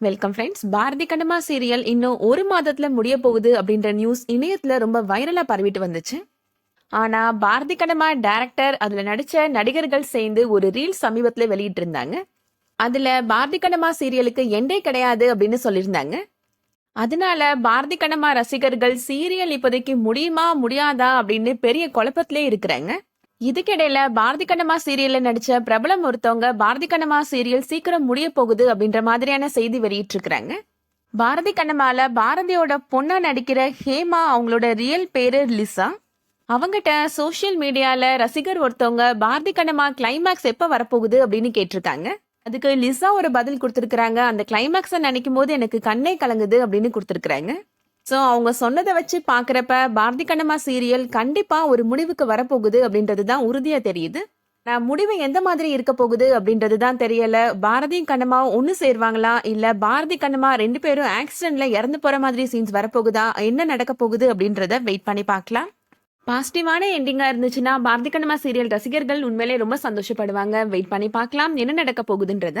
Welcome friends Bharathi Kannamma serial இன்னும் ஒரு மாதத்துல முடிய போகுது அப்படின்ற நியூஸ் இணையத்துல ரொம்ப வைரலா பரவிட்டு வந்துச்சு. ஆனா பாரதி கண்டமா டேரக்டர் அதுல நடிச்ச நடிகர்கள் சேர்ந்து ஒரு ரீல் சமீபத்துல வெளியிட்டு இருந்தாங்க அதுல பாரதி கண்டமா சீரியலுக்கு எண்டே கிடையாது அப்படின்னு சொல்லியிருந்தாங்க. அதனால பாரதி கண்ணம்மா ரசிகர்கள் சீரியல் இப்போதைக்கு முடியுமா முடியாதா அப்படின்னு பெரிய குழப்பத்திலே இருக்கிறாங்க. இதுக்கிடையில பாரதி கண்ணம்மா சீரியல்ல நடிச்ச பிரபலம் ஒருத்தவங்க பாரதி கண்ணம்மா சீரியல் சீக்கிரம் முடிய போகுது அப்படின்ற மாதிரியான செய்தி வெளியிட்டு இருக்கிறாங்க பாரதி கண்ணம்மால பாரதியோட பொண்ணா நடிக்கிற ஹேமா அவங்களோட ரியல் பேரு லிசா. அவங்கிட்ட சோஷியல் மீடியால ரசிகர் ஒருத்தவங்க பாரதி கண்ணம்மா கிளைமேக்ஸ் எப்ப வரப்போகுது அப்படின்னு கேட்டிருக்காங்க. அதுக்கு லிசா ஒரு பதில் கொடுத்துருக்குறாங்க. அந்த கிளைமேக்ஸை நினைக்கும் போது எனக்கு கண்ணே கலங்குது அப்படின்னு கொடுத்துருக்குறாங்க. ஸோ அவங்க சொன்னதை வச்சு பார்க்குறப்ப பாரதி கண்ணம்மா சீரியல் கண்டிப்பாக ஒரு முடிவுக்கு வரப்போகுது அப்படின்றது தான் உறுதியாக தெரியுது. நான் முடிவு எந்த மாதிரி இருக்க போகுது அப்படின்றது தான் தெரியல. பாரதி கண்ணம்மா ஒன்று சேருவாங்களா? இல்லை பாரதி கண்ணம்மா ரெண்டு பேரும் ஆக்சிடென்ட்ல இறந்து போகிற மாதிரி சீன்ஸ் வரப்போகுதா? என்ன நடக்க போகுது அப்படின்றத வெயிட் பண்ணி பார்க்கலாம். பாசிட்டிவான எண்டிங்காக இருந்துச்சுன்னா பாரதி கண்ணம்மா சீரியல் ரசிகர்கள் உண்மையிலே ரொம்ப சந்தோஷப்படுவாங்க. வெயிட் பண்ணி பார்க்கலாம் என்ன நடக்க போகுதுன்றத.